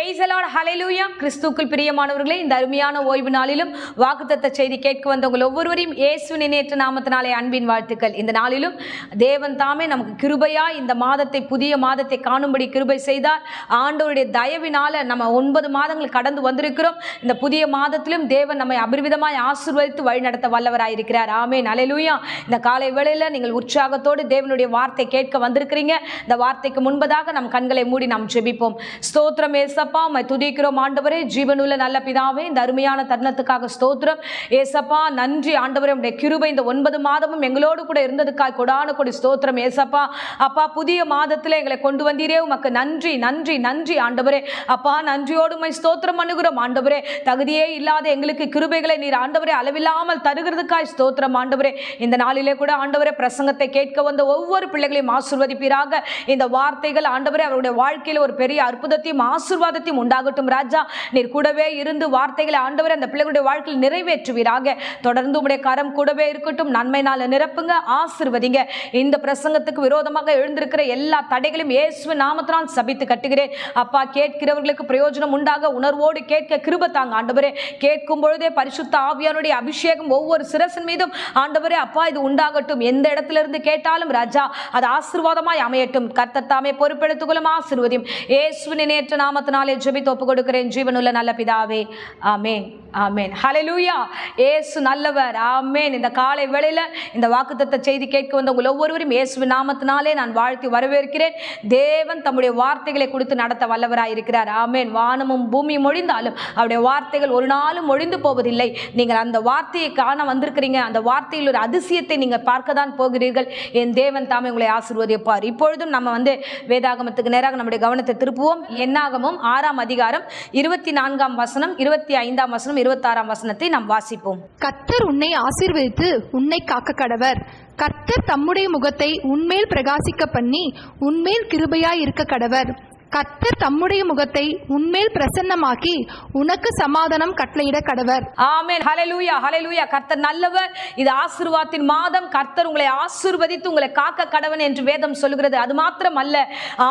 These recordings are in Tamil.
பிரைஸ் அலாட் ஹalleluya கிறிஸ்துக்குள் பிரியமானவர்களே இந்த அருமையான ஓய்வு நாளிலும் வாக்குத்தத்த செய்தி கேட்க வந்த உங்கள் ஒவ்வொருவரையும் இயேசு நினைற்ற நாமத்தினாலே அன்பின் வாழ்த்துக்கள். இந்த நாளிலும் தேவன் தாமே நமக்கு கிருபையா இந்த மாதத்தை புதிய மாதத்தை காணும்படி கிருபை செய்தார். ஆண்டோருடைய தயவினால நம்ம ஒன்பது மாதங்கள் கடந்து வந்திருக்கிறோம். இந்த புதிய மாதத்திலும் தேவன் நம்மை அபிர்விதமாய் ஆசிர்வதித்து வழிநடத்த வல்லவராயிருக்கிறார். ஆமே ஹalleluya இந்த காலை வேளையில் நீங்கள் உற்சாகத்தோடு தேவனுடைய வார்த்தை கேட்க வந்திருக்கிறீங்க. இந்த வார்த்தைக்கு முன்பதாக நம் கண்களை மூடி நாம் ஜெபிப்போம். ஸ்தோத்திரம் ஏசப்பா உம்மை துதிக்கிறோம். ஆண்டவரே ஜீவனுள்ள நல்ல பிதாவே இந்த அருமையான தருணத்துக்காக ஸ்தோத்திரம். ஏசப்பா நன்றி. ஆண்டவரே உடைய கிருபை இந்த ஒன்பது மாதமும் எங்களோடு கூட இருந்ததுக்காக கொடான கொடி ஸ்தோத்திரம். ஏசப்பா அப்பா புதிய மாதத்தில் எங்களை கொண்டு வந்தீரே. உமக்கு நன்றி நன்றி நன்றி. ஆண்டவரே அப்பா நன்றியோடு உம்மை ஸ்தோத்திரம் அணுகிறோம் ஆண்டவரே தகுதியே இல்லாத எங்களுக்கு கிருபைகளை நீர் ஆண்டவரே அளவில்லாமல் தருகிறதுக்காய் ஸ்தோத்திரம். ஆண்டவரே இந்த நாளிலே கூட ஆண்டவரே பிரசங்கத்தை கேட்க வந்த ஒவ்வொரு பிள்ளைகளையும் ஆசிர்வதிப்பீராக. இந்த வார்த்தைகள் ஆண்டவரே அவருடைய வாழ்க்கையில் ஒரு பெரிய அற்புதத்தையும் ஆசீர்வாதத்தையும் உண்டாகட்டும் ராஜா. நீர் கூடவே இருந்து வார்த்தைகளை ஆண்டவர் அந்த பிள்ளைகளுடைய வாழ்க்கையில் நிறைவேற்றுவீராக. தொடர்ந்து உடைய கரம் கூடவே இருக்கட்டும். நன்மைனால நிரப்புங்க ஆசிர்வதிங்க. இந்த பிரசங்கத்துக்கு விரோதமாக எழுந்திருக்கிற எல்லா தடைகளையும் இயேசு நாமத்தினால் சபித்து கட்டுகிறேன். அப்பா கேட்கிறவர்களுக்கு பிரயோஜனம் உண்டாக உணர்வோடு கேட்க கிருப தாங்க ஆண்டவரே. கேட்கும் பொழுதே பரிசுத்த ஆவியானுடைய அபிஷேகம் ஒவ்வொரு சிரசின் மீதும் ஆண்டவரே அப்பா இது உண்டாகட்டும். எந்த இடத்துல இருந்து கேட்டாலும் ராஜா அது ஆசீர்வாதமாய் அமையட்டும். கர்த்தத்தாமே பொறுப்பெடுத்துக்கொள்ளும் ஆசீர்வதியும். இயேசுவின் நேற்று நாமத்தினால் ஜெபித்து ஒப்பு கொடுக்கிறேன் ஜீவனுள்ள நல்ல பிதாவே. ஆமேன். ஆமென். லூயா ஏசு நல்லவர். ஆமேன். இந்த காலை வேளையில் இந்த வாக்குத்தத்த செய்தி கேட்க வந்த உங்கள் ஒவ்வொருவரும் இயேசு நாமத்தினாலே நான் வாழ்த்தி வரவேற்கிறேன். தேவன் தம்முடைய வார்த்தைகளை கொடுத்து நடத்த வல்லவராக இருக்கிறார். ஆமேன். வானமும் பூமியும் ஒழிந்தாலும் அவருடைய வார்த்தைகள் ஒரு நாளும் ஒழிந்து போவதில்லை. நீங்கள் அந்த வார்த்தையை காண வந்திருக்கிறீங்க. அந்த வார்த்தையில் ஒரு அதிசயத்தை நீங்கள் பார்க்க தான் போகிறீர்கள். என் தேவன் தாமே உங்களை ஆசிர்வதிப்பார். இப்பொழுதும் நம்ம வந்து வேதாகமத்துக்கு நேராக நம்முடைய கவனத்தை திருப்புவோம். என்னாகமும் ஆறாம் அதிகாரம் இருபத்தி நான்காம் வசனம் இருபத்தி ஐந்தாம் வசனம் இருபத்தாறாம் வசனத்தை நாம் வாசிப்போம். கர்த்தர் உன்னை ஆசீர்வதித்து உன்னை காக்க கடவர். கர்த்தர் தம்முடைய முகத்தை உன்மேல் பிரகாசிக்க பண்ணி உன்மேல் கிருபையாய் இருக்க கடவர். கர்த்தர் தம்முடைய முகத்தை உன்மேல் பிரசன்னமாக்கி உனக்கு சமாதானம் கட்டளையிட கடவர். ஆமேன். ஹலலூயா ஹலலூயா கர்த்தர் நல்லவர். இது ஆசீர்வாதத்தின் மாதம். கர்த்தர் உங்களை ஆசீர்வதித்து உங்களை காக்க கடவன் என்று வேதம் சொல்கிறது அது மாத்திரம் அல்ல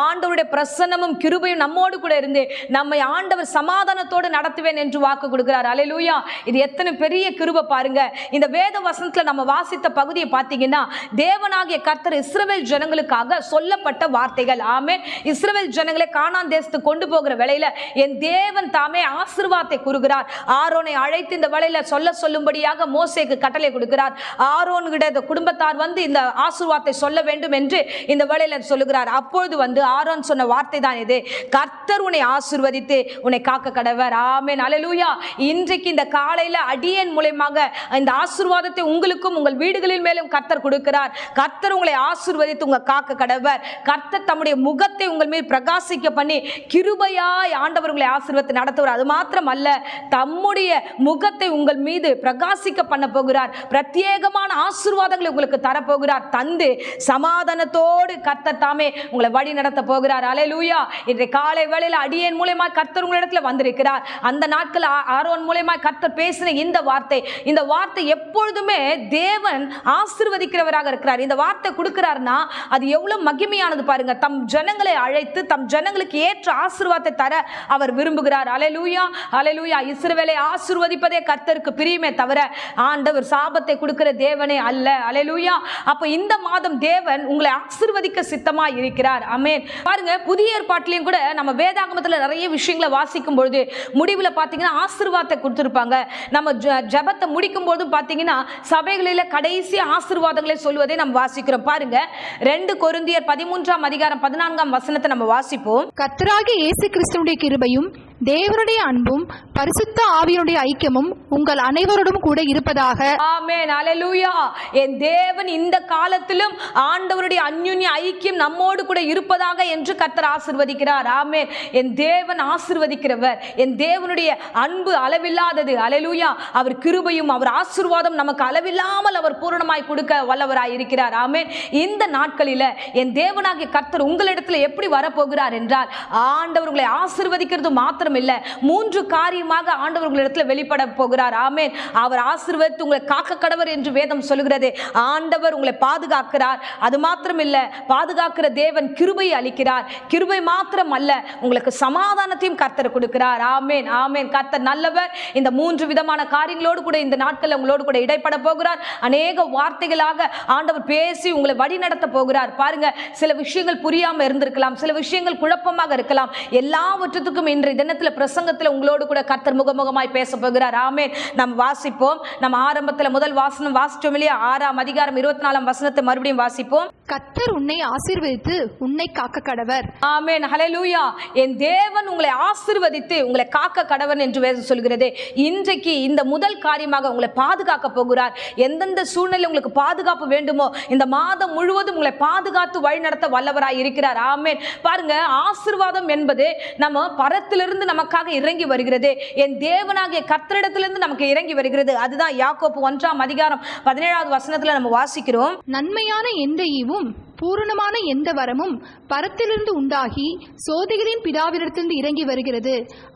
ஆண்டவருடைய பிரசன்னமும் கிருபையும் நம்மோடு கூட இருந்து நம்மை ஆண்டவர் சமாதானத்தோடு நடத்துவேன் என்று வாக்கு கொடுக்கிறார். அலையலூயா இது எத்தனை பெரிய கிருபை பாருங்க. இந்த வேத வசனத்துல நம்ம வாசித்த பகுதியை பார்த்தீங்கன்னா தேவனாகிய கர்த்தர் இஸ்ரவேல் ஜனங்களுக்காக சொல்லப்பட்ட வார்த்தைகள். ஆமே இஸ்ரவேல் ஜனங்களை கானான் தேசத்துக்கு கொண்டு போகிற வேலையில என் தேவன் தாமே ஆசிர்வாதத்தை கூறுகிறார். ஆரோனை அழைத்து இந்த வேலையில சொல்ல சொல்லும்படியாக மோசேக்கு கட்டளை கொடுக்கிறார். ஆரோன்கிட்ட இந்த குடும்பத்தார் வந்து இந்த ஆசிர்வாதத்தை சொல்ல வேண்டும் என்று இந்த வேலையில சொல்லுகிறார். அப்பொழுது வந்து ஆரோன் சொன்ன வார்த்தை தான் இது. கர்த்தர் உன்னை ஆசிர்வதித்து உன்னை காக்க கடவர். ஆமேன். அலலூயா இன்றைக்கு இந்த காலையில அடியேன் மூலயமாக இந்த ஆசீர்வாதத்தை உங்களுக்கும் உங்கள் வீடுகளின் மேலும் கர்த்தர் கொடுக்கிறார். கர்த்தர் உங்களை ஆசிர்வதித்து உங்க காக்க கடவர். கர்த்தர் தம்முடைய முகத்தை உங்கள் மீது பிரகாசிக்க பண்ணி கிருபையாய் ஆண்டவர்களை உங்களை ஆசீர்வத்தை நடத்துவார். அது மாத்திரம் அல்ல தம்முடைய முகத்தை உங்கள் மீது பிரகாசிக்க பண்ண போகிறார். பிரத்யேகமான ஆசீர்வாதங்களை உங்களுக்கு தரப்போகிறார். தந்து சமாதானத்தோடு கர்த்தர் தாமே உங்களை வழி நடத்த போகிறார். அலையலூயா இன்றைய காலை வேளையில் அடியேன் மூலயமா கர்த்தர் உங்களிடத்தில் வந்திருக்கிறார். அந்த நாட்கள் ஆரோன் மூலயமா கர்த்தர் பேசின இந்த வார்த்தை இந்த வார்த்தை எப்பொழுதுமே தேவன் ஆசிர்வதிக்கிறவராக இருக்கிறார். இந்த வார்த்தை கொடுக்கிறார்னா அது எவ்வளவு மகிமையானது பாருங்க. தம் ஜனங்களை அழைத்து தம் ஜன ஜனங்களுக்கு ஏற்ற ஆசிர்வாதத்தை தர அவர் விரும்புகிறார். அலையலூயா அலையலூயா இஸ்ரவேலை ஆசிர்வதிப்பதே கர்த்தருக்கு பிரியமே தவிர ஆண்டவர் சாபத்தை கொடுக்கிற தேவனே அல்ல. அலையலூயா அப்ப இந்த மாதம் தேவன் உங்களை ஆசிர்வதிக்க சித்தமா இருக்கிறார். அமேன் பாருங்க புதிய ஏற்பாட்டிலையும் கூட நம்ம வேதாகமத்தில் நிறைய விஷயங்களை வாசிக்கும் பொழுது முடிவில் பார்த்தீங்கன்னா ஆசிர்வாதத்தை கொடுத்துருப்பாங்க. நம்ம ஜ- ஜெபத்தை முடிக்கும் போதும் பார்த்தீங்கன்னா சபைகளில் கடைசி ஆசீர்வாதங்களை சொல்வதை நம்ம வாசிக்கிறோம். பாருங்க ரெண்டு கொருந்தியர் பதிமூன்றாம் அதிகாரம் பதினான்காம் வசனத்தை நம்ம வாசிப்போம். கர்த்தராகிய இயேசு கிறிஸ்துவனுடைய கிருபையும் தேவனுடைய அன்பும் பரிசுத்த ஆவியனுடைய ஐக்கியமும் உங்கள் அனைவரோடும் கூட இருப்பதாக. ஆமென். அலலூயா என் தேவன் இந்த காலத்திலும் ஆண்டவருடைய அந்யுன்ய ஐக்கியம் நம்மோடு கூட இருப்பதாக என்று கர்த்தர் ஆசிர்வதிக்கிறார். ஆமென். என் தேவன் ஆசிர்வதிக்கிறவர். என் தேவனுடைய அன்பு அளவில்லாதது. அலலூயா அவர் கிருபையும் அவர் ஆசீர்வாதம் நமக்கு அளவில்லாமல் அவர் பூரணமாய் கொடுக்க வல்லவராய் இருக்கிறார். ஆமேன். இந்த நாட்களில் என் தேவனாகிய கர்த்தர் உங்களிடத்தில் எப்படி வரப்போகிறார் என்றால் ஆண்டவர்களை ஆசிர்வதிக்கிறது மாத்திரம் மாத்திரம் இல்ல மூன்று காரியமாக ஆண்டவர் வெளிப்பட போகிறார். ஆமேன். அவர் ஆசீர்வதித்து உங்களை காக்க கடவர் என்று வேதம் சொல்கிறது ஆண்டவர் உங்களை பாதுகாக்கிறார். அது மாத்திரம் இல்ல பாதுகாக்கிற தேவன் கிருபை அளிக்கிறார். கிருபை மாத்திரம் அல்ல உங்களுக்கு சமாதானத்தையும் கர்த்தர் கொடுக்கிறார். ஆமேன் ஆமேன். கர்த்தர் நல்லவர். இந்த மூன்று விதமான காரியங்களோடு கூட இந்த நாட்களில் உங்களோடு கூட இடைப்பட போகிறார். அநேக வார்த்தைகளாக ஆண்டவர் பேசி உங்களை வழி நடத்த போகிறார். பாருங்க சில விஷயங்கள் புரியாம இருந்திருக்கலாம் சில விஷயங்கள் குழப்பமாக இருக்கலாம். எல்லாவற்றத்துக்கும் இன்றைய தினத்தில் பிரசங்கத்துல உங்களோடு கூட கர்த்தர் முகமுகமாய் பேச போகிறார். ஆமேன். நம்ம வாசிப்போம். நம்ம ஆரம்பத்துல முதல் வாசனம் வாசிச்சோம் இல்லையா? ஆறாம் அதிகாரம் இருபத்தி நாலாம் வசனத்தை மறுபடியும் வாசிப்போம். கர்த்தர் உன்னை ஆசீர்வதித்து உன்னை காக்க கடவர். ஆமென். ஹalleluya என் தேவன் உங்களை ஆசீர்வதித்து உங்களை காக்க கடவன் என்று வேதம் சொல்கிறது இன்றைக்கு இந்த முதல் காரியமாக உங்களை பாதுகாக்க போகிறார். எந்தெந்த சூழ்நிலை உங்களுக்கு பாதுகாப்பு வேண்டுமோ இந்த மாதம் முழுவதும் உங்களை பாதுகாத்து வழிநடத்த வல்லவராய் இருக்கிறார். ஆமென். பாருங்க ஆசீர்வாதம் என்பது நம்ம பரத்திலிருந்து நமக்காக இறங்கி வருகிறது. என் தேவனாகிய கர்த்தரிடத்திலிருந்து நமக்கு இறங்கி வருகிறது. அதுதான் யாக்கோப்பு ஒன்றாம் அதிகாரம் பதினேழாவது வசனத்துல நம்ம வாசிக்கிறோம். நன்மையான எந்த ஈவும் பூரணமான எந்த வரமும் பரத்திலிருந்து உண்டாகி சோதிகளின் பிதாவிடத்திலிருந்து இறங்கி வருகிறது.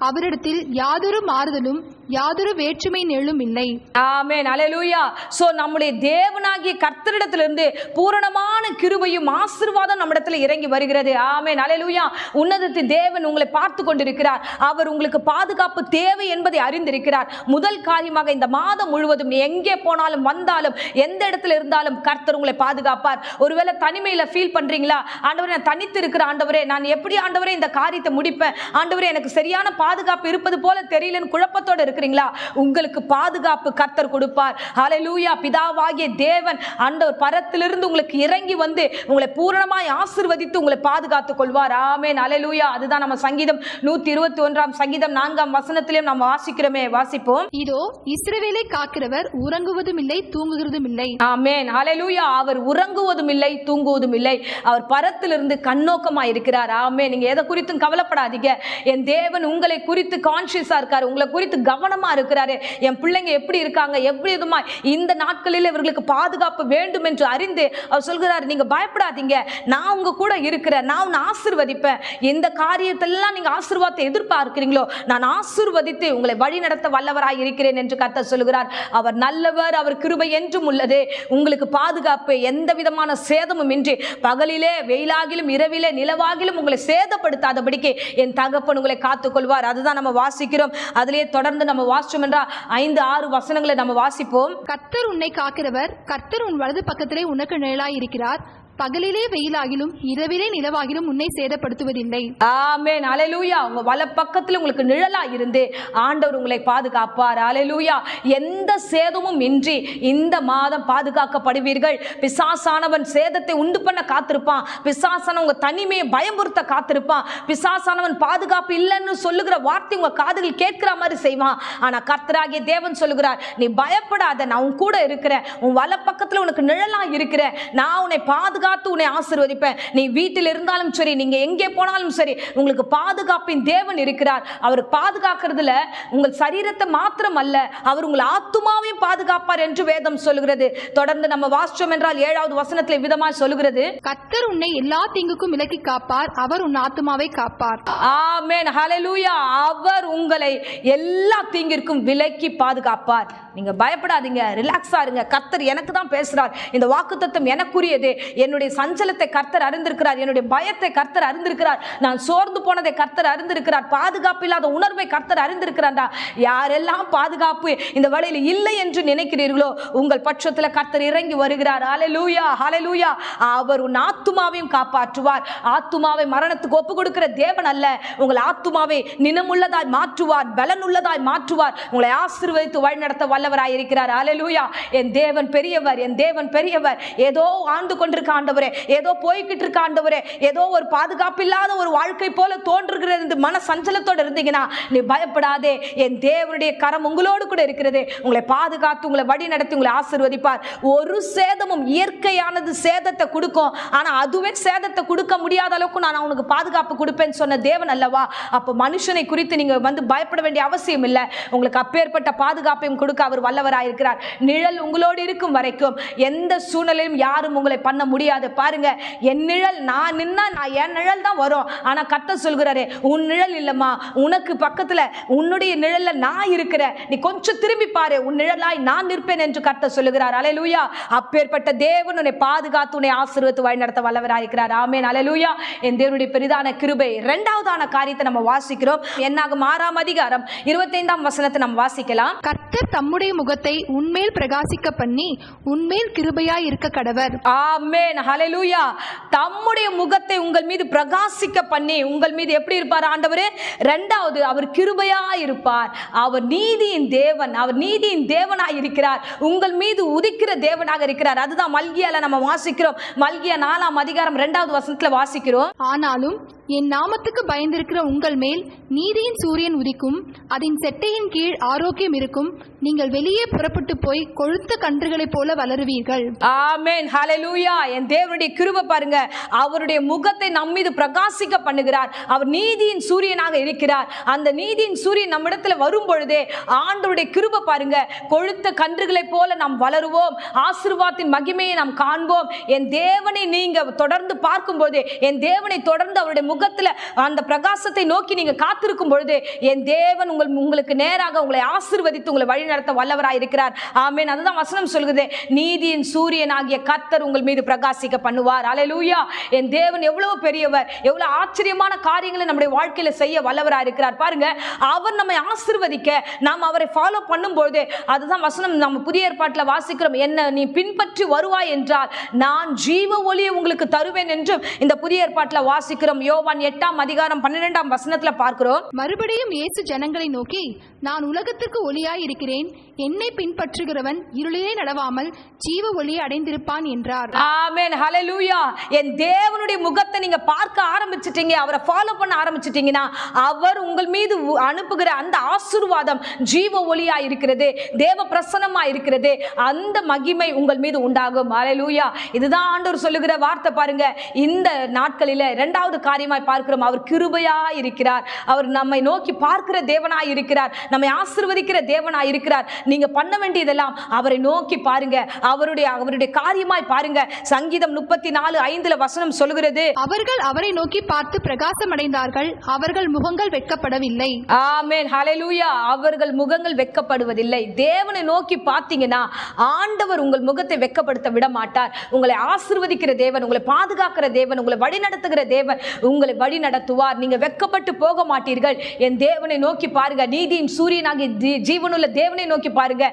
அவரிடத்தில் யாதொரு மாறுதலும் யாதொரு வேற்றுமை நெழும் இல்லை. ஆமே அல்லேலூயா சோ நம்முடைய தேவனாகிய கர்த்தரிடத்திலிருந்து பூரணமான கிருபையும் ஆசீர்வாதம் நம்மிடத்துல இறங்கி வருகிறது. ஆமே அல்லேலூயா உன்னதத்து தேவன் உங்களை பார்த்து கொண்டிருக்கிறார். அவர் உங்களுக்கு பாதுகாப்பு தேவை என்பதை அறிந்திருக்கிறார். முதல் காரியமாக இந்த மாதம் முழுவதும் நீ எங்கே போனாலும் வந்தாலும் எந்த இடத்துல இருந்தாலும் கர்த்தர் உங்களை பாதுகாப்பார். ஒருவேளை தனிமை தனிமையில ஃபீல் பண்றீங்களா? ஆண்டவரே நான் தனித்து இருக்கிற ஆண்டவரே நான் எப்படி ஆண்டவரே இந்த காரியத்தை முடிப்பேன்? ஆண்டவரே எனக்கு சரியான பாதுகாப்பு இருப்பது போல தெரியலன்னு குழப்பத்தோட இருக்கிறீங்களா? உங்களுக்கு பாதுகாப்பு கர்த்தர் கொடுப்பார். ஹalleluya பிதாவாகிய தேவன் ஆண்டவர் பரத்திலிருந்து உங்களுக்கு இறங்கி வந்து உங்களை பூரணமாய் ஆசீர்வதித்து உங்களை பாதுகாத்துக் கொள்வார். ஆமென். ஹalleluya அதுதான் நம்ம சங்கீதம் நூத்தி இருபத்தி ஒன்றாம் சங்கீதம் நான்காம் வசனத்திலையும் நம்ம வாசிக்கிறோமே. வாசிப்போம். இதோ இஸ்ரவேலை காக்கிறவர் உறங்குவதும் இல்லை தூங்குகிறதும் இல்லை ஆமென். ஹalleluya அவர் உறங்குவதும் இல்லை தூங்குவதும் இல்லை அவர் பரத்திலிருந்து கண்ணோக்கமாக இருக்கிறார். ஆமே நீங்க எதை குறித்தும் கவலைப்படாதீங்க. என் தேவன் உங்களை குறித்து கான்ஷியஸாக இருக்கார். உங்களை குறித்து கவனமாக இருக்கிறாரு. என் பிள்ளைங்க எப்படி இருக்காங்க? எப்படி விதமா இந்த நாட்களில் இவர்களுக்கு பாதுகாப்பு வேண்டும் என்று அறிந்து அவர் சொல்கிறார் நீங்க பயப்படாதீங்க. நான் உங்க கூட இருக்கிறேன். நான் உன்னை ஆசீர்வதிப்பேன். எந்த காரியத்தெல்லாம் நீங்கள் ஆசிர்வாதத்தை எதிர்பார்க்கிறீங்களோ? நான் ஆசிர்வதித்து உங்களை வழி நடத்த வல்லவராய் இருக்கிறேன் என்று கத்த சொல்கிறார். அவர் நல்லவர். அவர் கிருபை என்றும் உள்ளது. உங்களுக்கு பாதுகாப்பு எந்த விதமான சேதமும் இன்றி பகலிலே வெயிலாகிலும் இரவிலே நிலவாகிலும் உங்களை சேதப்படுத்தாதபடிக்கு என் தகப்பன் உங்களை காத்துக்கொள்வார். அதுதான் நம்ம வாசிக்கிறோம். அதிலேயே தொடர்ந்து நம்ம வாசிச்சோம் என்றால் ஐந்து ஆறு வசனங்களை நம்ம வாசிப்போம். கர்த்தர் உன்னை காக்கிறவர் கர்த்தர் உன் வலது பக்கத்திலே உனக்கு நிழலாய் இருக்கிறார். பகலிலே வெயிலாகிலும் இரவிலே நிலவாகிலும் உன்னை சேதப்படுத்துவதில்லை. ஆமே அலையூயா உங்க பக்கத்தில் உங்களுக்கு நிழலா இருந்து ஆண்டவர் உங்களை பாதுகாப்பார். அலையூயா எந்த சேதமும் இன்றி இந்த மாதம் பாதுகாக்கப்படுவீர்கள். பிசாசானவன் சேதத்தை உண்டு பண்ண காத்திருப்பான். பிசாசான உங்க தனிமையை பயமுறுத்த காத்திருப்பான். பிசாசானவன் பாதுகாப்பு இல்லைன்னு சொல்லுகிற வார்த்தை உங்க காதுகள் கேட்கிற மாதிரி செய்வான். ஆனா கர்த்தராகிய தேவன் சொல்லுகிறார் நீ பயப்படாத நான் உன் கூட இருக்கிறேன். உன் வலப்பக்கத்துல உனக்கு நிழலா இருக்கிறேன். நான் உன்னை பாதுகாத்து உன்னை ஆசீர்வதிப்பேன். நீ வீட்டில் இருந்தாலும் சரி நீங்க எங்கே போனாலும் சரி உங்களுக்கு பாதுகாப்பின் தேவன் இருக்கிறார். அவர் பாதுகாக்கிறதுல உங்கள் சரீரத்தை மாத்திரம் அல்ல அவர் உங்கள் ஆத்துமாவையும் பாதுகாப்பார் என்று வேதம் சொல்லுகிறது. தொடர்ந்து நம்ம வாசிச்சோம் என்றால் ஏழாவது வசனத்தில் விதமாய் சொல்லுகிறது. கர்த்தர் உன்னை எல்லா தீங்குக்கும் விலக்கி காப்பார் அவர் உன் ஆத்துமாவை காப்பார். ஆமென். ஹalleluya. அவர் உங்களை எல்லா தீங்கிற்கும் விலக்கி பாதுகாப்பார். நீங்க பயப்படாதீங்க ரிலாக்ஸா இருங்க. கர்த்தர் எனக்கு தான் பேசுறார். இந்த வாக்குத்தத்தம் எனக்குரியது. என்னுடைய சஞ்சலத்தை கர்த்தர் அறிந்திருக்கிறார் என்னுடைய பயத்தை கர்த்தர் அறிந்திருக்கிறார் நான் சோர்ந்து போனதை கர்த்தர் அறிந்திருக்கிறார் பாதுகாப்பு இல்லாத உணர்வை கர்த்தர் அறிந்திருக்கிறாண்டா யாரெல்லாம் பாதுகாப்பு இந்த வழியில் இல்லை என்று நினைக்கிறீர்களோ உங்கள் பட்சத்துல கர்த்தர் இறங்கி வருகிறார். ஹalleluya ஹalleluya அவர் உன் ஆத்துமாவையும் காப்பாற்றுவார். ஆத்துமாவை மரணத்துக்கு ஒப்பு கொடுக்கிற தேவன் அல்ல. உங்கள் ஆத்துமாவை நினமுள்ளதாய் மாற்றுவார் பலனுள்ளதாய் மாற்றுவார். உங்களை ஆசீர்வதித்து வழிநடத்த வல்லவராய் இருக்கிறார் ஹalleluya என் தேவன் பெரியவர் என் தேவன் பெரியவர். ஏதோ ஆண்டு கொண்டிருக்க ஆண்டவரே. ஏதோ போய்கிட்டு இருக்க ஆண்டவரே. ஏதோ ஒரு பாதுகாப்பு இல்லாத ஒரு வாழ்க்கை போல தோன்றுகிறது மன சஞ்சலத்தோடு இருந்தீங்கன்னா நீ பயப்படாதே. என் தேவனுடைய கரம் உங்களோடு கூட இருக்கிறது. உங்களை பாதுகாத்து உங்களை வழி நடத்தி உங்களை ஆசீர்வதிப்பார். ஒரு சேதமும் இயற்கையானது சேதத்தை கொடுக்கும். ஆனால் அதுவே சேதத்தை கொடுக்க முடியாத அளவுக்கு நான் அவனுக்கு பாதுகாப்பு கொடுப்பேன்னு சொன்ன தேவன் அல்லவா? அப்போ மனுஷனை குறித்து நீங்கள் வந்து பயப்பட வேண்டிய அவசியம் இல்லை. உங்களுக்கு அப்பேற்பட்ட பாதுகாப்பையும் கொடுக்க அவர் வல்லவராயிருக்கிறார். நிழல் உங்களோடு இருக்கும் வரைக்கும் எந்த சூழ்நிலையும் யாரும் உங்களை பண்ண முடியாது. முடியாது. பாருங்க என் நிழல் நான் நின்னா நான் என் நிழல் தான் வரும். ஆனா கத்த சொல்கிறாரே உன் நிழல் இல்லம்மா. உனக்கு பக்கத்துல உன்னுடைய நிழல்ல நான் இருக்கிறேன். நீ கொஞ்சம் திரும்பி பாரு. உன் நிழலாய் நான் நிற்பேன் என்று கத்த சொல்லுகிறார். அலையலூயா அப்பேற்பட்ட தேவன் உன்னை பாதுகாத்து உன்னை ஆசீர்வத்து வழி நடத்த வல்லவராக இருக்கிறார். ஆமேன் அலையலூயா என் தேவனுடைய பெரிதான கிருபை. இரண்டாவதான காரியத்தை நம்ம வாசிக்கிறோம். என்னாகும்? ஆறாம் அதிகாரம் இருபத்தைந்தாம் வசனத்தை நம்ம வாசிக்கலாம். கர்த்தர் தம்முடைய முகத்தை உன்மேல் பிரகாசிக்க பண்ணி உன்மேல் கிருபையாய் இருக்க கடவர். ஆமென் ஹalleluya. தம்முடைய முகத்தை உங்கள் மீது பிரகாசிக்க பண்ணி உங்கள் மீது எப்படி இருப்பார் ஆண்டவரே? ரெண்டாவது அவர் கிருபையா இருப்பார். அவர் நீதியின் தேவன் அவர் நீதியின் தேவனாக இருக்கிறார். உங்கள் மீது உதிக்கிற தேவனாக இருக்கிறார். அதுதான் மல்கியால நம்ம வாசிக்கிறோம். மல்கியா நாலாம் அதிகாரம் ரெண்டாவது வசனத்துல வாசிக்கிறோம். ஆனாலும் என் நாமத்துக்கு பயந்திருக்கிற உங்கள் மேல் நீதியின் சூரியன் உதிக்கும் அதன் செட்டையின் கீழ் ஆரோக்கியம் இருக்கும். நீங்கள் வெளியே புறப்பட்டு போய் கொழுத்த கன்றுகளைப் போல வளருவீர்கள். ஆமேன். ஹalleluya. என் தேவனுடைய கிருபை பாருங்க. அவருடைய முகத்தை நம் மீது பிரகாசிக்க பண்ணுகிறார். அவர் நீதியின் சூரியனாக இருக்கிறார். அந்த நீதியின் சூரியன் நம்மிடத்துல வரும் பொழுதே ஆண்டவருடைய கிருபை பாருங்க. கொழுத்த கன்றுகளைப் போல நாம் வளருவோம். ஆசீர்வாதத்தின் மகிமையை நாம் காண்போம். என் தேவனை நீங்க தொடர்ந்து பார்க்கும்போது என் தேவனை தொடர்ந்து அவருடைய முகத்தில் அந்த பிரகாசத்தை நோக்கி நீங்கள் காத்திருக்கும் பொழுது என் தேவன் உங்கள் உங்களுக்கு நேராக உங்களை ஆசிர்வதித்து உங்களை வழிநடத்த வல்லவராக இருக்கிறார். ஆமேன். அதுதான் வசனம் சொல்லுது. நீதியின் சூரியன் ஆகிய கத்தர் உங்கள் மீது பிரகாசிக்க பண்ணுவார். அலையலூயா என் தேவன் எவ்வளவு பெரியவர் எவ்வளவு ஆச்சரியமான காரியங்களை நம்முடைய வாழ்க்கையில் செய்ய வல்லவராக இருக்கிறார். பாருங்க. அவர் நம்மை ஆசிர்வதிக்க நாம் அவரை ஃபாலோ பண்ணும்பொழுது அதுதான் வசனம் நம்ம புதிய ஏற்பாட்டில் வாசிக்கிறோம். என்ன நீ பின்பற்றி வருவாய் என்றால் நான் ஜீவ ஒளியை உங்களுக்கு தருவேன் என்றும் இந்த புதிய ஏற்பாட்டில் வாசிக்கிறோம். யோவான் எட்டாம் அதிகாரம் பன்னிரெண்டாம் வசனத்துல பார்க்கிறோம். மறுபடியும் இயேசு ஜனங்களை நோக்கி நான் உலகத்திற்கு ஒளியாய் இருக்கிறேன் என்னை பின்பற்றுகிறவன் இருளிலே நடவாமல் ஜீவ ஒளியை அடைந்திருப்பான் என்றார். ஆமென். ஹalleluya. என் தேவனுடைய முகத்தை நீங்க பார்க்க ஆரம்பிச்சிட்டீங்க. அவரை ஃபாலோ பண்ண ஆரம்பிச்சிட்டீங்கன்னா அவர் உங்கள் மீது அனுப்புகிற அந்த ஆசீர்வாதம் ஜீவ ஒளியா இருக்கிறது தேவ பிரசன்னமா இருக்கிறது அந்த மகிமை உங்கள் மீது உண்டாகும். ஹalleluya. இதுதான் ஆண்டவர் சொல்லுகிற வார்த்தை பாருங்க. இந்த நாட்களில இரண்டாவது காரியமாய் பார்க்கிறோம். அவர் கிருபையா இருக்கிறார். அவர் நம்மை நோக்கி பார்க்கிற தேவனாய் இருக்கிறார். நம்மை ஆசீர்வதிக்கிற தேவனாய் இருக்கிறார். நீங்க பண்ண வேண்டியதெல்லாம் அவரை நோக்கி பாருங்க. அவருடைய அவருடைய காரியமாய் பாருங்க. சங்கீதம் முப்பத்தி நாலு ஐந்துல வசனம் சொல்லுகிறது. அவர்கள் அவரை நோக்கி பார்த்து பிரகாசமடைந்தார்கள். அவர்கள் முகங்கள் வெட்கப்படவில்லை. ஆமென். ஹalleluya. அவர்கள் முகங்கள் வெட்கப்படுவதில்லை. தேவனை நோக்கி பார்த்தீங்கன்னா ஆண்டவர் உங்கள் முகத்தை வெட்கப்படுத்த விட மாட்டார் உங்களை ஆசீர்வதிக்கிற தேவன் உங்களை பாதுகாக்கிற தேவன் உங்களை வழி நடத்துகிற தேவன் உங்களை வழி நடத்துவார் நீங்கள் வெக்கப்பட்டு போக மாட்டீர்கள். என் தேவனை நோக்கி பாருங்க. நீதியின் சூரியனாகிய ஜீவனுள்ள தேவனை நோக்கி பாருங்க.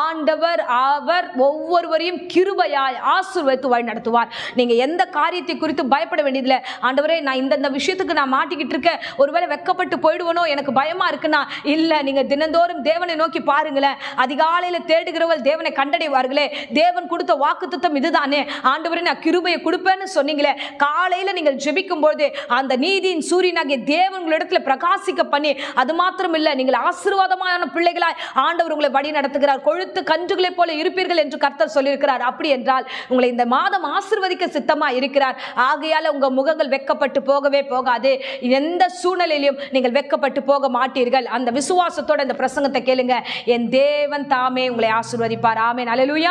ஆண்டவர் அவர் ஒவ்வொருவரையும் கிருபையாய் ஆசீர்வதித்து வழி நடத்துவார் நீங்க எந்த காரியத்தை குறித்து பயப்பட வேண்டியதில்லை. ஆண்டவரே நான் இந்தந்த விஷயத்துக்கு நான் மாட்டிக்கிட்டு இருக்கேன். ஒருவேளை வெட்கப்பட்டு போயிடுவனோ எனக்கு பயமா இருக்குன்னா? இல்லை நீங்க தினந்தோறும் தேவனை நோக்கி பாருங்களேன். அதிகாலையில் தேடுகிறவள் தேவனை கண்டடைவார்களே. தேவன் கொடுத்த வாக்குத்தத்தம் இதுதானே. ஆண்டவரே நான் கிருபையை கொடுப்பேன்னு சொன்னீங்களே. காலையில் நீங்கள் ஜெபிக்கும் பொழுது அந்த நீதியின் சூரியனாகிய தேவன் உங்களிடத்தில் பிரகாசிக்க பண்ணி அது மாத்திரம் இல்லை நீங்கள் ஆசீர்வாதமான பிள்ளைகளாய் ஆண்டவர் உங்களை வழி நடத்துகிறார் கொழுத்து கன்றுகளைப் போல இருப்பீர்கள் என்று கர்த்தர் சொல்லியிருக்கிறார். அப்படி என்றால் உங்களை இந்த மாதம் ஆசிர்வதிக்க சித்தமாக இருக்கிறார். ஆகையால் உங்கள் முகங்கள் வெட்கப்பட்டு போகவே போகாது. எந்த சூழ்நிலையிலும் நீங்கள் வெட்கப்பட்டு போக மாட்டீர்கள். அந்த விசுவாசத்தோட இந்த பிரசங்கத்தை கேளுங்க. என் தேவன் தாமே உங்களை ஆசிர்வதிப்பார். ஆமே ஆமென்.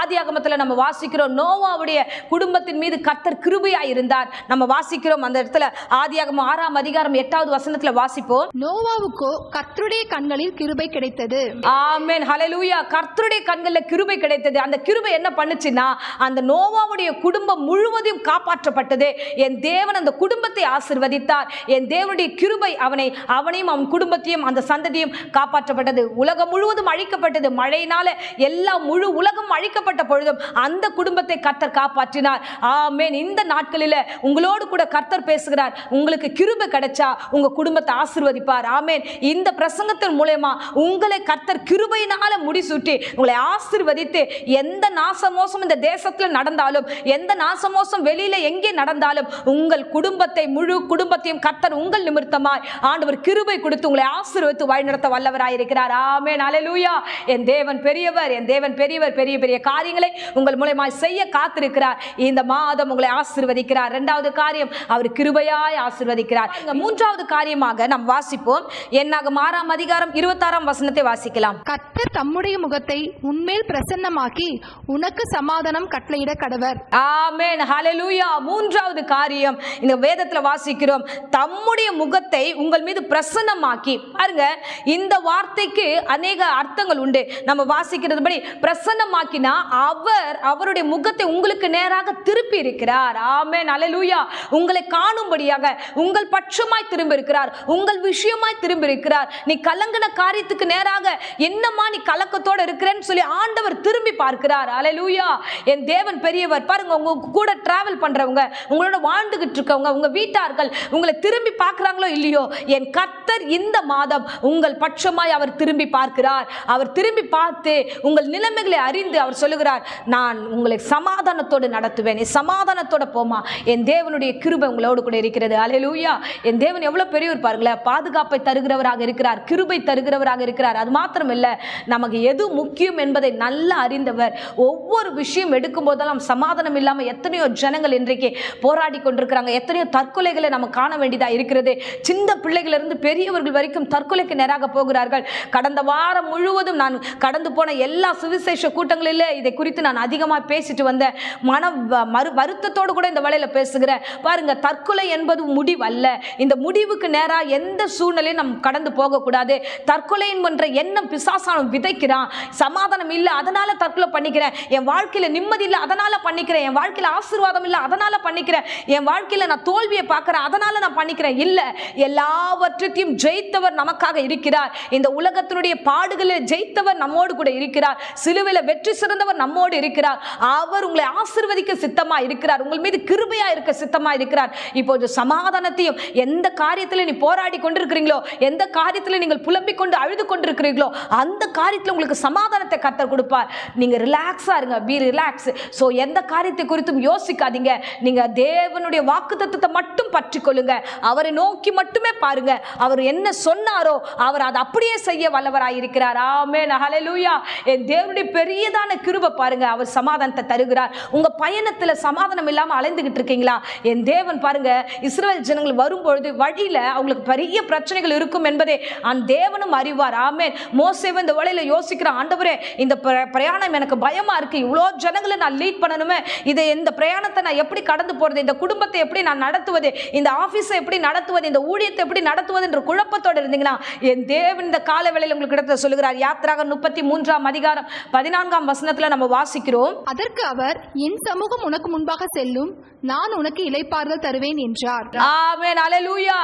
ஆதி ஆகமத்தில் நம்ம வாசிக்கிறோம் நோவாவுடைய குடும்பத்தின் மீது கர்த்தர் கிருபையாக இருந்தார். நம்ம வாசிக்கிறோம் அந்த இடத்துல ஆதியாகமம் ஆறாம் அதிகாரம் எட்டாவது வசனத்துல வாசிப்போம். நோவாவுக்கோ கர்த்தருடைய கண்களில் கிருபை கிடைத்தது. ஆமென். ஹalleluya. கர்த்தருடைய கண்களில் கிருபை கிடைத்தது. அந்த கிருபை என்ன பண்ணுச்சுன்னா அந்த நோவாவுடைய குடும்பம் முழுவதும் காப்பாற்றப்பட்டது. என் தேவன் அந்த குடும்பத்தை ஆசிர்வதித்தார். என் தேவனுடைய கிருபை அவனை அவனையும் அவன் குடும்பத்தையும் அந்த சந்ததியும் காப்பாற்றப்பட்டது. உலகம் முழுவதும் அழிக்கப்பட்டது. மழையினால எல்லா முழு உலகம் அழிக்கப்பட்ட பொழுதும் அந்த குடும்பத்தை கர்த்தர் காப்பாற்றினார். ஆமென். இந்த நாட்களில் உங்களோடு கூட கர்த்தர் பேசுகிறார் உங்களுக்கு கிருப கிடைச்சா உங்க குடும்பத்தை ஆசீர்வதிப்பார். ஆமேன். இந்த பிரசங்கத்தின் மூலயமா உங்களை கர்த்தர் கிருபையினால முடிசூட்டி உங்களை ஆசீர்வதித்து எந்த நாசமோசம் இந்த தேசத்தில் நடந்தாலும் எந்த நாசமோசம் வெளியில எங்கே நடந்தாலும் உங்கள் குடும்பத்தை முழு குடும்பத்தையும் கர்த்தர் உங்கள் நிமித்தமாய் ஆண்டவர் கிருபை கொடுத்து உங்களை ஆசீர்வதித்து வழிநடத்த வல்லவராயிருக்கிறார் ஆமேன். அலலூயா என் தேவன் பெரியவர் என் தேவன் பெரியவர் பெரிய பெரிய காரியங்களை உங்கள் மூலயமா செய்ய காத்திருக்கிறார். இந்த மாதம் உங்களை ஆசிர்வதிக்கிறார். இரண்டாவது காரியம் அவர் கிருபையாய் ஆசீர்வதிக்கிறார். மூன்றாவது காரியமாக நாம் வாசிப்போம். என்னாக ஆறாம் அதிகாரம் இருபத்தாறாம் வசனத்தை வாசிக்கலாம். கர்த்தர் தம்முடைய முகத்தை உன்மேல் பிரசன்னமாக்கி உனக்கு சமாதானம் கட்டளையிட கடவர். ஆமென். ஹalleluya. மூன்றாவது காரியம். இந்த வேதத்துல வாசிக்கிறோம். தம்முடைய முகத்தை உங்கள் மீது பிரசன்னமாக்கி. பாருங்க இந்த வார்த்தைக்கு அநேக அர்த்தங்கள் உண்டு. நம்ம வாசிக்கிறதுபடி பிரசன்னமாக்கினா அவர் அவருடைய முகத்தை உங்களுக்கு நேராக திருப்பி இருக்கிறார். ஆமென். ஹalleluya. உங்களை காணும்படியாக உங்கள் பட்சமாய் திரும்பி இருக்கிறார் உங்கள் விஷயமாய் திரும்பி இருக்கிறார் நீ கலங்கின காரியத்துக்கு நேராக என்னம்மா நீ கலக்கத்தோட இருக்கிறேன்னு சொல்லி ஆண்டவர் திரும்பி பார்க்கிறார். ஹalleluya என் தேவன் பெரியவர் பாருங்க உங்க கூட டிராவல் பண்றவங்க உங்களோட வாழ்ந்துகிட்டு இருக்கவங்க உங்க வீட்டார்கள் உங்களை திரும்பி பார்க்குறாங்களோ இல்லையோ என் கர்த்தர் இந்த மாதம் உங்கள் பட்சமாய் அவர் திரும்பி பார்க்கிறார். அவர் திரும்பி பார்த்து உங்கள் நிலைமைகளை அறிந்து அவர் சொல்லுகிறார் நான் உங்களை சமாதானத்தோடு நடத்துவேன் நீ சமாதானத்தோட போமா என் தேவனுடைய கிருபை உங்களோடு கூட இருக்கிறது அலையலூயா என் தேவன் எவ்வளோ பெரியவர் பாருங்களேன். பாதுகாப்பை தருகிறவராக இருக்கிறார். கிருபை தருகிறவராக இருக்கிறார். அது மாத்திரம் இல்லை நமக்கு எது முக்கியம் என்பதை நல்லா அறிந்தவர். ஒவ்வொரு விஷயம் எடுக்கும் போதெல்லாம் சமாதானம் இல்லாமல் எத்தனையோ ஜனங்கள் இன்றைக்கு போராடி கொண்டிருக்கிறாங்க. எத்தனையோ தற்கொலைகளை நம்ம காண வேண்டியதாக இருக்கிறது. சின்ன பிள்ளைகளிலிருந்து பெரியவர்கள் வரைக்கும் தற்கொலைக்கு நேராக போகிறார்கள். கடந்த வாரம் முழுவதும் நான் கடந்து போன எல்லா சுவிசேஷ கூட்டங்களிலே இதை குறித்து நான் அதிகமாக பேசிட்டு வந்தேன். மன மறு வருத்தத்தோடு கூட இந்த வேலையில் பேசுகிறேன். பாருங்க தற்கொலை என்பது முடிவல்ல. இந்த முடிவுக்கு நேராக எந்த சூழ்நிலையும் நம் கடந்து போகக்கூடாது. தற்கொலை என்ற எண்ணம் பிசாசானம் விதைக்கிறான். சமாதானம் இல்லை அதனால தற்கொலை பண்ணிக்கிறேன் என் வாழ்க்கையில் நிம்மதி இல்லை அதனால பண்ணிக்கிறேன். என் வாழ்க்கையில் ஆசீர்வாதம் இல்லை அதனால பண்ணிக்கிறேன். என் வாழ்க்கையில் நான் தோல்வியை பார்க்குறேன் அதனால நான் பண்ணிக்கிறேன். இல்லை எல்லாவற்றையும் ஜெயித்தவர் நமக்காக இருக்கிறார். இந்த உலகத்தினுடைய பாடுகளில் ஜெயித்தவர் நம்மோடு கூட இருக்கிறார். சிலுவையில் வெற்றி சிறந்தவர் நம்மோடு இருக்கிறார். அவர் உங்களை ஆசிர்வதிக்க சித்தமாக இருக்கிறார். உங்கள் மீது கிருபையாக இருக்க சித்தமாக இருக்கிறார். கொஞ்சம் சமாதானத்தையும் எந்த காரியத்தில் நீ போராடி கொண்டிருக்கிறீங்களோ எந்த காரியத்தில் நீங்கள் புலம்பிக் கொண்டு அழுது கொண்டிருக்கிறீர்களோ அந்த காரியத்தில் உங்களுக்கு சமாதானத்தை கத்தர் கொடுப்பார். நீங்கள் ரிலாக்ஸாக இருங்க பி ரிலாக்ஸ் ஸோ எந்த காரியத்தை குறித்தும் யோசிக்காதீங்க. நீங்கள் தேவனுடைய வாக்குத்தத்தத்தை மட்டும் பற்றி கொள்ளுங்க அவரை நோக்கி மட்டுமே பாருங்க. அவர் என்ன சொன்னாரோ அவர் அதை அப்படியே செய்ய வல்லவராயிருக்கிறார் ஆமே ஹalleluya என் தேவனுடைய பெரியதான கிருபை பாருங்க. அவர் சமாதானத்தை தருகிறார். உங்க பயணத்துல சமாதானம் இல்லாமல் அலைந்துகிட்டு இருக்கீங்களா? என் தேவன் பாருங்க இஸ்ரேல் ஜனங்கள் வரும்பொழுது வழியில் அவங்களுக்கு பெரிய பிரச்சனைகள் இருக்கும் என்பதை அந்த தேவனும் அறிவார். ஆமேன். மோசேவ இந்த வழியில் யோசிக்கிற ஆண்டவரே இந்த பிர- பிரயாணம் எனக்கு பயமாக இருக்குது இவ்வளோ ஜனங்களை நான் லீட் பண்ணணுமே. இதை இந்த பிரயாணத்தை நான் எப்படி கடந்து போகிறது இந்த குடும்பத்தை எப்படி நான் நடத்துவது? இந்த ஆஃபீஸை எப்படி நடத்துவது? இந்த ஊழியத்தை எப்படி நடத்துவது? என்ற குழப்பத்தோடு இருந்தீங்கன்னா என் தேவன் இந்த கால வேளையில் உங்களுக்கு இடத்துல சொல்லுகிறார். யாத்திராக முப்பத்தி மூன்றாம் அதிகாரம் பதினான்காம் வசனத்தில் நம்ம வாசிக்கிறோம். அதற்கு அவர் என் சமூகம் உனக்கு முன்பாக செல்லும். நான் உனக்கு இளைப்பாறுதல் தருவேன் என்று என்றார் ஆமென். அல்லேலூயா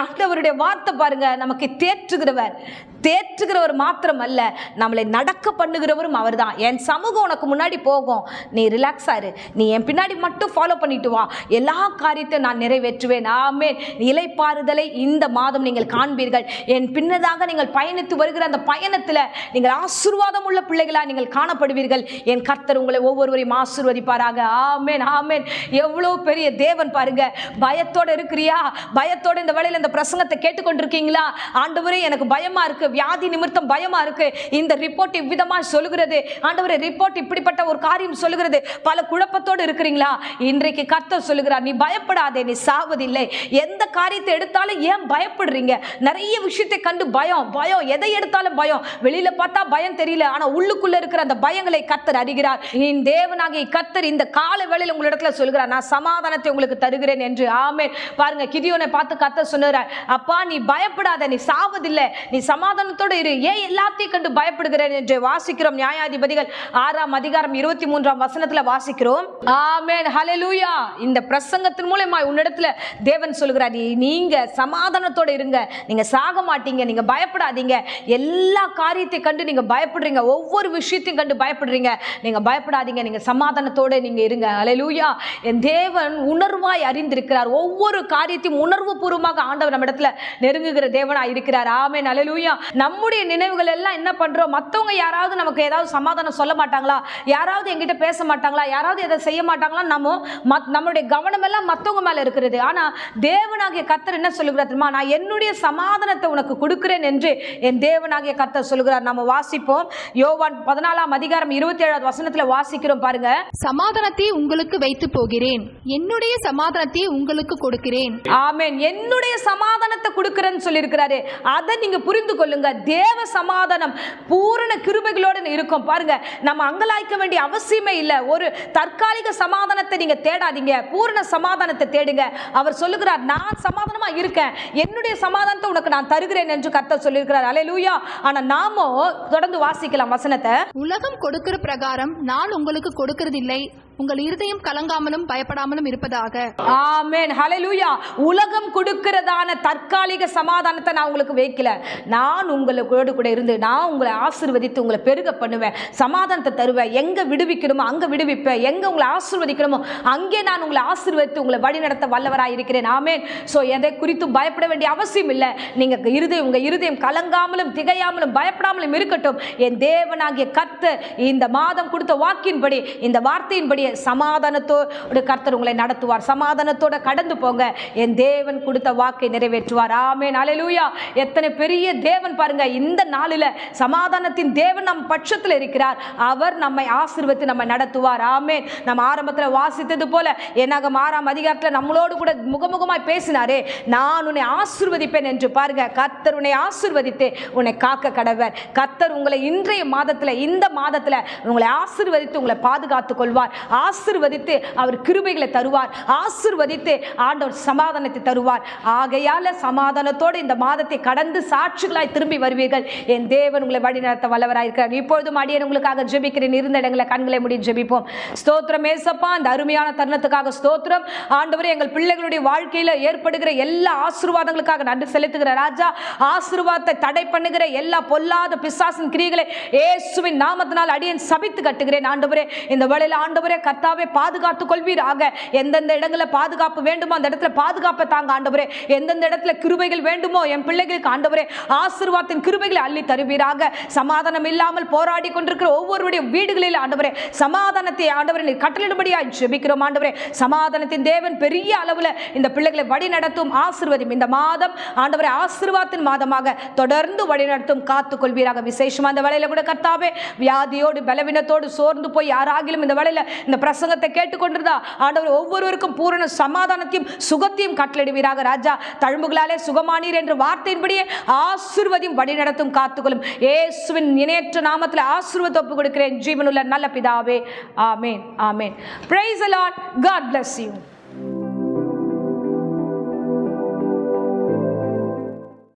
ஆண்டவருடைய வார்த்தை பாருங்க நமக்கு தேற்றுகிறவர். தேற்றுகிறவர் மாத்திரம் அல்ல நம்மளை நடக்க பண்ணுகிறவரும் அவர்தான். என் சமூகம் உனக்கு முன்னாடி போகும். நீ ரிலாக்ஸ் ஆயிரு நீ என் பின்னாடி மட்டும் ஃபாலோ பண்ணிட்டு வா. எல்லா காரியத்தையும் நான் நிறைவேற்றுவேன். ஆமென். இலைப்பாறுதலை இந்த மாதம் நீங்கள் காண்பீர்கள். என் பின்னதாக நீங்கள் பயணித்து வருகிற அந்த பயணத்தில் நீங்கள் ஆசீர்வாதம் உள்ள பிள்ளைகளாக நீங்கள் காணப்படுவீர்கள். என் கர்த்தர் உங்களை ஒவ்வொருவரையும் ஆசீர்வதிப்பாராக. ஆமேன் ஆமேன். எவ்வளோ பெரிய தேவன் பாருங்க. பயத்தோடு இருக்கிறியா? பயத்தோட இந்த வேலையில் இந்த பிரசங்கத்தை கேட்டுக்கொண்டிருக்கீங்களா? ஆண்டவரே எனக்கு பயமாக இருக்கு. வியாதி நிமித்தம் பயமா இருக்கு. இந்த ரிப்போர்ட் இவ்விதமா சொல்லுகிறது. ஆண்டவர் ரிப்போர்ட் இப்படிப்பட்ட ஒரு காரியம் சொல்லுகிறது. பல குழப்பத்தோடு இருக்கிறீங்களா? இன்றைக்கு கர்த்தர் சொல்லுகிறார் நீ பயப்படாதே நீ சாவதில்லை. எந்த காரியத்தை எடுத்தாலும் ஏன் பயப்படுறீங்க? நிறைய விஷயத்தை கண்டு பயம். பயம். எதை எடுத்தாலும் பயம். வெளியில பார்த்தா பயம் தெரியல. ஆனா உள்ளுக்குள்ள இருக்கிற அந்த பயங்களை கர்த்தர் அறிகிறார். என் தேவனாகிய கர்த்தர் இந்த கால வேளையில் உங்களிடத்துல சொல்கிறார் நான் சமாதானத்தை உங்களுக்கு தருகிறேன் என்று. ஆமே பாருங்க கிதியோனை பார்த்து கர்த்தர் சொன்னார் அப்பா நீ பயப்படாத நீ சாவதில்லை. நீ சமாதானத்தோடு இரு. ஏன் எல்லாத்தையும் கண்டு பயப்படுகிறேன் என்று வாசிக்கிறோம் நியாயாதிபதிகள் ஆறாம் அதிகாரம் இருபத்தி மூன்றாம் வசனத்துல வாசிக்கிறோம். ஆமேன். ஹலலூயா இந்த பிரசங்கத்தின் மூலயமா உன்னிடத்துல தேவன் சொல்கிறார் நீங்க சமாதானத்தோட இருங்க. நீங்க சாக மாட்டீங்க நீங்க பயப்படாதீங்க. எல்லா காரியத்தை கண்டு நீங்க பயப்படுறீங்க. ஒவ்வொரு விஷயத்தையும் கண்டு பயப்படுறீங்க. நீங்க பயப்படாதீங்க நீங்க சமாதானத்தோட நீங்க இருங்க. அலலூயா என் தேவன் உணர்வாய் அறிந்திருக்கிறார். ஒவ்வொரு காரியத்தையும் உணர்வு பூர்வமாக ஆண்டவர் நம்ம இடத்துல நெருங்குகிற தேவனாய் இருக்கிறார். ஆமேன். அலலூயா நம்முடைய நினைவுகள் எல்லாம் என்ன பண்றோம்? மத்தவங்க யாராவது நமக்கு ஏதாவது சமாதானம் சொல்ல மாட்டாங்களா? யாராவது எங்கிட்ட பேச மாட்டாங்களா? யாராவது எதை செய்ய மாட்டாங்களா? நம்ம மத்- நம்மளுடைய கவனம் எல்லாம் மத்தவங்க மேல இருக்கிறது. ஆனா தேவனாகிய கர்த்தர் என்ன சொல்லுகிறார் தெரியுமா? நான் என்னுடைய சமாதானத்தை உனக்கு கொடுக்கிறேன் என்று என் தேவனாகிய கர்த்தர் சொல்லுகிறார். நம்ம வாசிப்போம். யோவான் பதினாலாம் அதிகாரம் இருபத்தி ஏழாவது வசனத்துல வாசிக்கிறோம் பாருங்க. சமாதானத்தை உங்களுக்கு வைத்து போகிறேன். என்னுடைய சமாதானத்தை உங்களுக்கு கொடுக்கிறேன். ஆமென். என்னுடைய சமாதானத்தை கொடுக்கிறேன்னு சொல்லியிருக்கிறாரு. அதை நீங்க புரிந்து கொள்ளுங்க. கொள்ளுங்க தேவ சமாதானம் பூரண கிருபைகளோடு இருக்கும். பாருங்க நம்ம அங்கலாய்க்க வேண்டிய அவசியமே இல்லை. ஒரு தற்காலிக சமாதானத்தை நீங்க தேடாதீங்க. பூரண சமாதானத்தை தேடுங்க. அவர் சொல்லுகிறார் நான் சமாதானமா இருக்கேன். என்னுடைய சமாதானத்தை உனக்கு நான் தருகிறேன் என்று கர்த்தர் சொல்லியிருக்கிறார். அலையலூயா. ஆனா நாமோ தொடர்ந்து வாசிக்கலாம் வசனத்தை. உலகம் கொடுக்கிற பிரகாரம் நான் உங்களுக்கு கொடுக்கறதில்லை. உங்கள் இருதயம் கலங்காமலும் பயப்படாமலும் இருப்பதாக. ஆமென். ஹalleluya உலகம் கொடுக்கிறதான தற்காலிக சமாதானத்தை நான் உங்களுக்கு வைக்கல. நான் உங்களோடு கூட இருந்து நான் உங்களை ஆசிர்வதித்து உங்களை பெருக பண்ணுவேன். சமாதானத்தை தருவேன். எங்க விடுவிக்கணுமோ அங்க விடுவிப்பேன். எங்க உங்களை ஆசிர்வதிக்கணுமோ அங்கே நான் உங்களை ஆசீர்வதித்து உங்களை வழிநடத்த வல்லவராக இருக்கிறேன். ஆமென். ஸோ எதை குறித்து பயப்பட வேண்டிய அவசியம் இல்லை. நீங்க இருதயம் உங்க இருதயம் கலங்காமலும் திகையாமலும் பயப்படாமலும் இருக்கட்டும். என் தேவனாகிய கர்த்தர் இந்த மாதம் கொடுத்த வாக்கின்படி இந்த வார்த்தையின்படி சமாதானத்தோடு கர்த்தர் உங்களை நடத்துவார். சமாதானத்தோட கடந்து போங்க. என் தேவன் கொடுத்த வாக்கை நிறைவேற்றுவார். ஆமே அல்லேலூயா எத்தனை பெரிய தேவன் பாருங்க. இந்த நாளில் சமாதானத்தின் தேவன் நம் பட்சத்தில் இருக்கிறார். அவர் நம்மை ஆசிர்வத்து நம்மை நடத்துவார். ஆமே நம்ம ஆரம்பத்தில் வாசித்தது போல என்னாக மாறாம் அதிகாரத்தில் நம்மளோடு கூட முகமுகமாய் பேசினாரே. நான் உன்னை ஆசிர்வதிப்பேன் என்று பாருங்க. கர்த்தர் உன்னை ஆசிர்வதித்து உன்னை காக்க கடவர். கர்த்தர் உங்களை இன்றைய மாதத்தில் இந்த மாதத்தில் உங்களை ஆசிர்வதித்து உங்களை பாதுகாத்துக் கொள்வார். ஆசிர்வதித்து அவர் கிருபைகளை தருவார். ஆசிர்வதித்து ஆண்டவர் சமாதானத்தை தருவார். ஆகையால் சமாதானத்தோடு இந்த மாதத்தை கடந்து சாட்சிகளாய் திரும்பி வருவீர்கள். என் தேவன் உங்களை வழி நடத்த வல்லவராயிருக்கிறார். இப்பொழுதும் அடியன் உங்களுக்காக ஜெபிக்கிறேன். இருந்த இடங்களை கண்களை முடி ஜெபிப்போம். ஸ்தோத்திரம் ஏசப்பா அந்த அருமையான தருணத்துக்காக ஸ்தோத்திரம். ஆண்டவரே எங்கள் பிள்ளைகளுடைய வாழ்க்கையில் ஏற்படுகிற எல்லா ஆசீர்வாதங்களுக்காக நன்றி செலுத்துகிற ராஜா ஆசீர்வாதத்தை தடை பண்ணுகிற எல்லா பொல்லாத பிசாசின் கிரிகளை இயேசுவின் நாமத்தினால் அடியேன் சபித்து கட்டுகிறேன். ஆண்டவரே இந்த வேளையில் ஆண்டவரே கர்த்தாவே பாதுகாத்துக் கொள்வீராக. எந்தெந்த இடங்களில் பாதுகாப்பு வேண்டுமோ அந்த இடத்துல பாதுகாப்பை தாங்க ஆண்டவரே. எந்தெந்த இடத்துல கிருபைகள் வேண்டுமோ என் பிள்ளைகளுக்கு ஆண்டவரே ஆசீர்வாதத்தின் கிருபைகளை அள்ளி தருவீராக. சமாதானம் இல்லாமல் போராடி கொண்டிருக்கிற ஒவ்வொருவருடைய வீடுகளில் ஆண்டவரே சமாதானத்தை ஆண்டவரை கட்டளிடும்படியாக ஜெபிக்கிறோம் ஆண்டவரே. சமாதானத்தின் தேவன் பெரிய அளவில் இந்த பிள்ளைகளை வழி நடத்தும் ஆசிர்வதியும். இந்த மாதம் ஆண்டவரை ஆசீர்வாதத்தின் மாதமாக தொடர்ந்து வழிநடத்தும் காத்துக்கொள்வீராக. கொள்வீராக விசேஷமா இந்த வேலையில் கூட கர்த்தாவே வியாதியோடு பலவீனத்தோடு சோர்ந்து போய் யாராகிலும் இந்த வேலையில் இந்த பிரசங்கத்தை கேட்டுக்கொண்டிருந்தா ஆண்டவர் ஒவ்வொருவருக்கும் பூரண சமாதானத்தையும் சுகத்தையும் கட்டளிடுவீராக ராஜா. தழும்புகளாலே சுகமானீர் என்ற வார்த்தையின்படியே ஆசிர்வதியும் வழிநடத்தும் காத்துக்கொள்ளும். இயேசுவின் இணையற்ற நாமத்தில் ஆசிர்வத்தை ஒப்பு கொடுக்கிறேன். ஜீவனுள்ள நல்ல பிதாவே. Amen amen. Praise the lord God bless you